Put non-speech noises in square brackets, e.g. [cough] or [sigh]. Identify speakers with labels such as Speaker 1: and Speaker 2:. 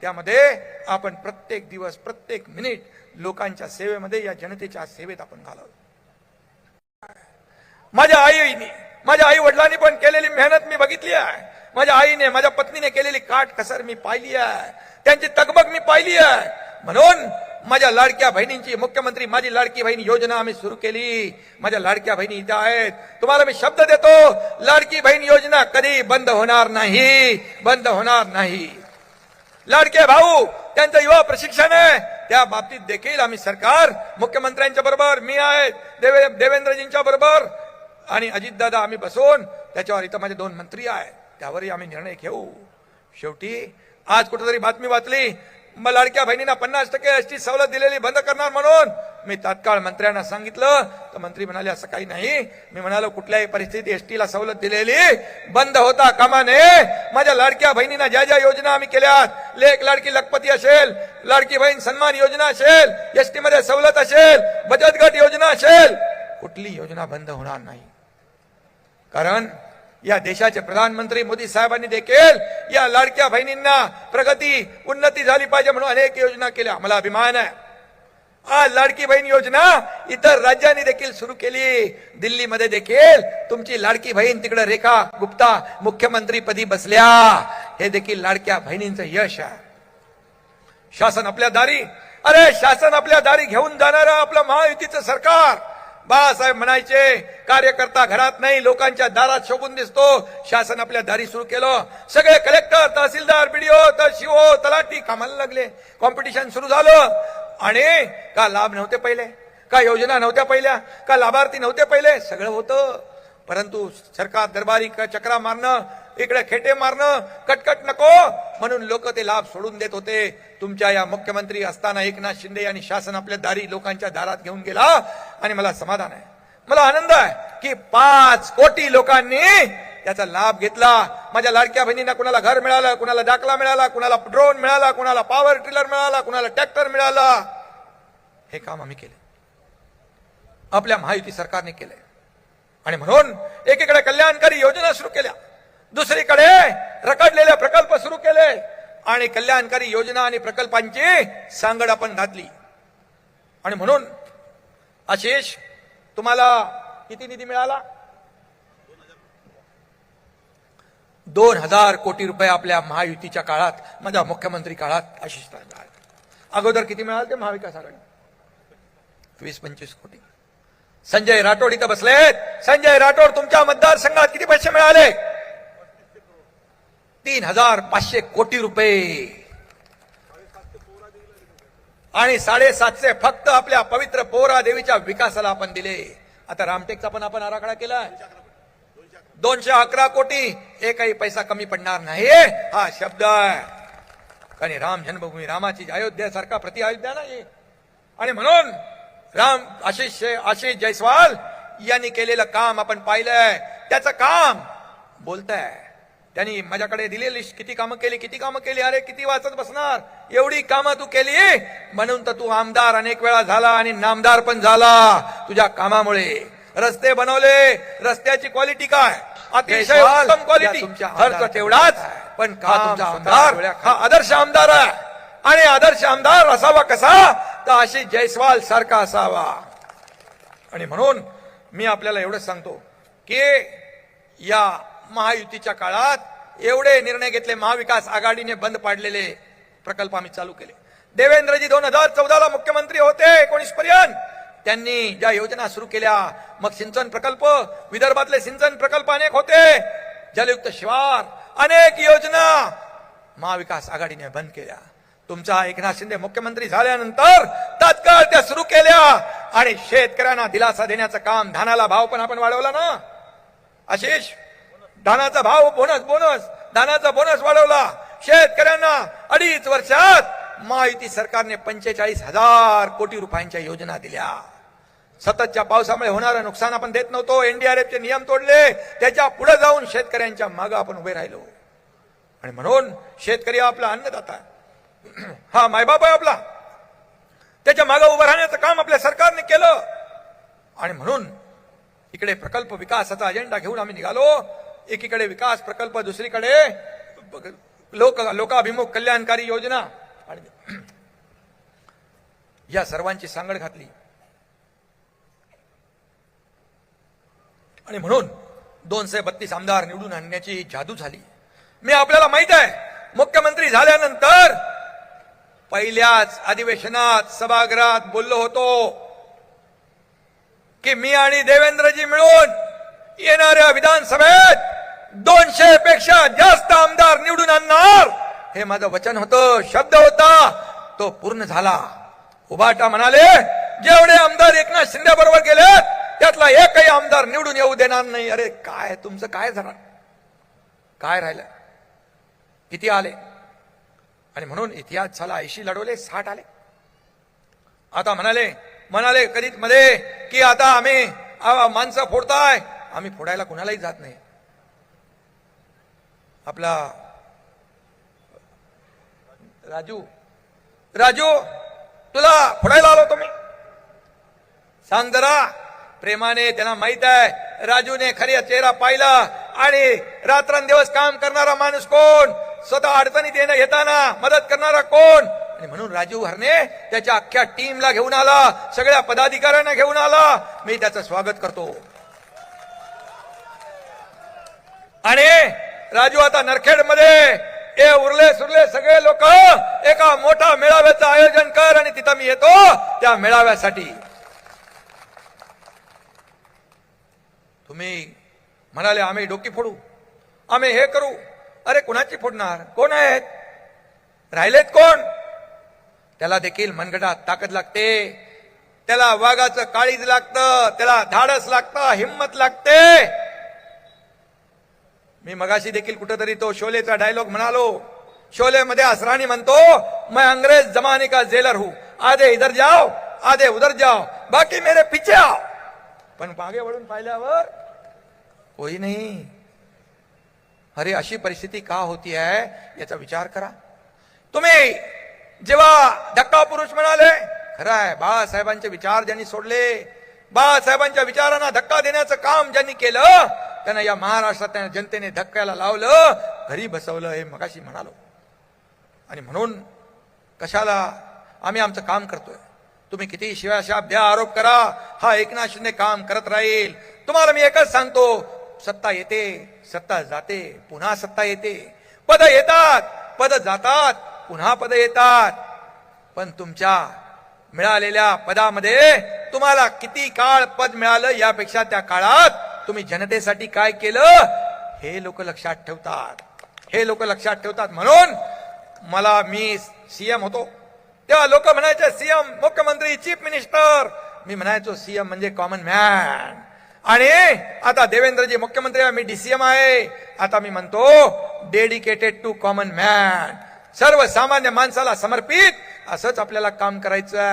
Speaker 1: त्यामध्ये आपण प्रत्येक दिवस प्रत्येक मिनिट लोकांच्या सेवेमध्ये या जनतेच्या सेवेत आपण घालावं. माझ्या आईने माझ्या आई वडिलांनी पण केलेली मेहनत मी बघितली आहे. माझ्या आईने माझ्या पत्नीने केलेली काट कसर मी पाहिली आहे. त्यांची तगबग मी पाहिली आहे. म्हणून माझ्या लाडक्या बहिणींची मुख्यमंत्री माझी लाडकी बहीण योजना आम्ही सुरू केली. माझ्या लाडक्या बहिणी इथे आहेत. तुम्हाला मी शब्द देतो लाडकी बहीण योजना कधी बंद होणार नाही. बंद होणार नाही. लाडके भाऊ त्यांचं युवा प्रशिक्षण आहे. त्या बाबतीत देखील आम्ही सरकार मुख्यमंत्र्यांच्या बरोबर मी आहे देवे देवेंद्रजींच्या बरोबर आणि अजितदादा आम्ही बसून त्याच्यावर इथं माझे दोन मंत्री आहेत. त्यावरही आम्ही निर्णय घेऊ. शेवटी आज कुठेतरी बातमी वाचली मग लाडक्या बहिणींना पन्नास टक्के एसटी सवलत दिलेली बंद करणार म्हणून मी तात्काळ मंत्र्यांना सांगितलं. तर मंत्री म्हणाले असं काही नाही. मी म्हणालो कुठल्याही परिस्थितीत एसटीला सवलत दिलेली बंद होता कामा नये. माझ्या लाडक्या बहिणींना ज्या ज्या योजना आम्ही केल्यात लेख लाडकी लखपती असेल लाडकी बहीण सन्मान योजना असेल एसटी मध्ये सवलत असेल बचत गट योजना असेल कुठली योजना बंद होणार नाही. कारण या देशाचे प्रधानमंत्री मोदी साहेबांनी देखील या लाडक्या बहिणींना प्रगती उन्नती झाली पाहिजे म्हणून अनेक योजना केल्या. मला अभिमान आहे. आज लाडकी बहीण योजना इतर राज्यांनी देखील सुरू केली. दिल्लीमध्ये देखील तुमची लाडकी बहीण तिकडे रेखा गुप्ता मुख्यमंत्री पदी बसल्या. हे देखील लाडक्या बहिणींचं यश आहे. शासन आपल्या दारी. अरे शासन आपल्या दारी घेऊन जाणारं आपलं महायुतीचं सरकार. बाळासाहेब म्हणायचे कार्यकर्ता घरात नाही लोकांच्या दारात शोभून दिसतो. शासन आपल्या दारी सुरू केलं. सगळे कलेक्टर तहसीलदार बीडीओ तहसीओ तलाठी कामाला लागले. कॉम्पिटिशन सुरू झालं. आणि का लाभ नव्हते पहिले? का योजना नव्हत्या पहिल्या? का लाभार्थी नव्हते पहिले? सगळं होतं. परंतु सरकार दरबारी चक्रा मारणं इकडे खेटे मारणं कटकट नको. म्हणून लोक ते लाभ सोडून देत होते. तुमच्या या मुख्यमंत्री असताना एकनाथ शिंदे यांनी शासन आपल्या दारी लोकांच्या दारात घेऊन गेला. आणि मला समाधान आहे. मला आनंद आहे की पाच कोटी लोकांनी त्याचा लाभ घेतला. माझ्या लाडक्या बहिणींना कुणाला घर मिळालं कुणाला दाखला मिळाला कुणाला ड्रोन मिळाला कुणाला पॉवर टिलर मिळाला कुणाला ट्रॅक्टर मिळाला. हे काम आम्ही केले. आपल्या महायुती सरकारने केले. आणि म्हणून एकीकडे कल्याणकारी योजना सुरू केल्या. दुसरीकडे रखडलेले प्रकल्प सुरू केले. आणि कल्याणकारी योजना आणि प्रकल्पांची सांगड आपण घातली. आणि म्हणून आशिष तुम्हाला किती निधी मिळाला? दोन हजार कोटी रुपये आपल्या महायुतीच्या काळात माझ्या मुख्यमंत्री काळात आशिष अगोदर किती मिळाले ते महाविकास आघाडी? वीस पंचवीस कोटी. संजय राठोड इथं बसलेत. संजय राठोड तुमच्या मतदारसंघात किती पैसे मिळाले? तीन हजार पाचशे कोटी रुपये. आणि साडेसातशे फक्त आपल्या पवित्र पोरा देवीच्या विकासाला आपण दिले. आता रामटेकचा पण आपण आराखडा केला. दोनशे अकरा कोटी एकही पैसा कमी पडणार नाही. हा शब्द आहे. आणि राम जन्मभूमी रामाची अयोध्यासारखा प्रति अयोध्या नाही. आणि म्हणून राम आशिष आशिष जयस्वाल यांनी केलेलं काम आपण पाहिलंय. त्याचं काम बोलताय. त्यांनी माझ्याकडे दिलेली लिस्ट किती कामं केली किती कामं केली अरे किती वाचत बसणार? एवढी कामं तू केली. म्हणून तर तू आमदार अनेक वेळा झाला आणि नामदार पण झाला तुझ्या कामामुळे. रस्ते बनवले. रस्त्याची क्वालिटी काय? अतिशय उत्तम क्वालिटी खर्च तेवढाच. पण का तुमचा आमदार हा आदर्श आमदार आहे. आणि आदर्श आमदार असावा कसा? तर आशिष जयस्वाल सारखा असावा. आणि म्हणून मी आपल्याला एवढंच सांगतो की या महायुतीच्या काळात एवढे निर्णय घेतले महाविकास आघाडीने बंद पाडलेले प्रकल्प आम्ही चालू केले. देवेंद्रजी दोन हजार चौदाला मुख्यमंत्री होते एकोणीस पर्यंत. त्यांनी ज्या योजना सुरू केल्या मग सिंचन प्रकल्प विदर्भातले सिंचन प्रकल्प अनेक होते. जलयुक्त शिवार अनेक योजना महाविकास आघाडीने बंद केल्या. तुमचा एकनाथ शिंदे मुख्यमंत्री झाल्यानंतर तात्काळ त्या सुरू केल्या आणि शेतकऱ्यांना दिलासा देण्याचं काम धानाला भाव पण आपण वाढवला ना. आशिष धानाचा भाव बोनस बोनस. धानाचा बोनस वाढवला. शेतकऱ्यांना अडीच वर्षात महायुती सरकारने पंचेचाळीस हजार कोटी रुपयांच्या योजना दिल्या. सततच्या पावसामुळे होणारं नुकसान आपण देत नव्हतो. एनडीआरएफचे नियम तोडले. त्याच्या पुढे जाऊन शेतकऱ्यांच्या मागं आपण उभे राहिलो. आणि म्हणून शेतकरी हा आपला अन्नदाता. [clears throat] हा मायबाप आहे आपला. त्याच्या मागं उभं राहण्याचं काम आपल्या सरकारने केलं. आणि म्हणून इकडे प्रकल्प विकासाचा अजेंडा घेऊन आम्ही निघालो. एकीकडे विकास प्रकल्प दुसरीकडे लोक लोकाभिमुख कल्याणकारी योजना. आणि [clears throat] या सर्वांची सांगड घातली. आणि म्हणून दोनशे बत्तीस आमदार निवडून आणण्याची जादू झाली. मी आपल्याला माहीत आहे मुख्यमंत्री झाल्यानंतर पहिल्याच अधिवेशनात सभागृहात बोललो होतो की मी आणि देवेंद्रजी मिळून येणाऱ्या विधानसभेत दोनशे पेक्षा जास्त आमदार निवडून आणणार. हे माझं वचन होतं शब्द होता तो पूर्ण झाला. उभाटा म्हणाले जेवढे आमदार एकनाथ शिंदे बरोबर गेले त्यातला एकही आमदार निवडून येऊ देणार नाही. अरे काय तुमचं काय झालं? काय राहिलं? किती आले? आणि म्हणून इतिहास झाला ऐंशी लढवले साठ आले. आता म्हणाले म्हणाले कधीच मध्ये की आता आम्ही माणसं फोडताय. आम्ही फोडायला कुणालाही जात नाही. आपला राजू राजू तुला फोडायला आलो तुम्ही सांग जरा प्रेमाने त्यांना माहीत आहे राजूने खऱ्या चेहरा पाहिला आणि रात्रंदिवस काम करणारा माणूस कोण? स्वतः अडचणीत येणं येताना मदत करणारा कोण? आणि म्हणून राजू हरणे त्याच्या अख्ख्या टीमला घेऊन आला सगळ्या पदाधिकाऱ्यांना घेऊन आला. मी त्याचं स्वागत करतो. आणि राजू आता नरखेडमध्ये हे उरले सुरले सगळे लोक एका मोठा मेळाव्याचं आयोजन कर आणि तिथं मी येतो त्या मेळाव्यासाठी. तुम्ही म्हणाले आम्ही डोकी फोडू आम्ही हे करू. अरे कुणाची फोडणार? कोण आहेत? राहिलेत कोण? त्याला देखील मनगटात ताकद लागते. त्याला वाघाचं काळीज लागतं त्याला धाडस लागतं हिंमत लागते. मी मगाशी देखील कुठेतरी तो शोलेचा डायलॉग म्हणालो. शोले मध्ये असराणी म्हणतो मैं अंग्रेज जमाने का जेलर हूं. आधे इधर जाओ आधे उधर जाओ. बाकी मेरे पीछे आओ. पण मागे वळून पाहिल्यावर कोई नाही. अरे अशी परिस्थिती का होती आहे याचा विचार करा. तुम्ही जेव्हा धक्का पुरुष म्हणाले खरं आहे बाळासाहेबांचे विचार ज्यांनी सोडले बाळासाहेबांच्या विचारांना धक्का देण्याचं काम ज्यांनी केलं त्यांना या महाराष्ट्रात त्यांना जनतेने धक्क्याला लावलं घरी बसवलं हे मगाशी म्हणालो. आणि म्हणून कशाला आम्ही आमचं काम करतोय? तुम्ही किती शिवाशाप द्या आरोप करा हा एकनाथ शिंदे काम करत राहील. तुम्हाला मी एकच सांगतो सत्ता येते सत्ता जाते पुन्हा सत्ता येते. पद येतात पद जातात पुन्हा पद येतात. पण तुमच्या मिळालेल्या पदामध्ये तुम्हाला किती काळ पद मिळालं यापेक्षा त्या काळात तुम्ही जनतेसाठी काय केलं? हे लोक लक्षात ठेवतात. हे लोक लक्षात ठेवतात. म्हणून मला मी सीएम होतो. तेव्हा लोक म्हणायचे सीएम मुख्यमंत्री चीफ मिनिस्टर. मी म्हणायचो सीएम म्हणजे कॉमन मॅन आणि आता देवेंद्रजी मुख्यमंत्री आहे, मी डीसीएम आहे. आता मी म्हणतो डेडिकेटेड टू कॉमन मॅन सर्वसामान्य माणसाला समर्पित असंच आपल्याला काम करायचं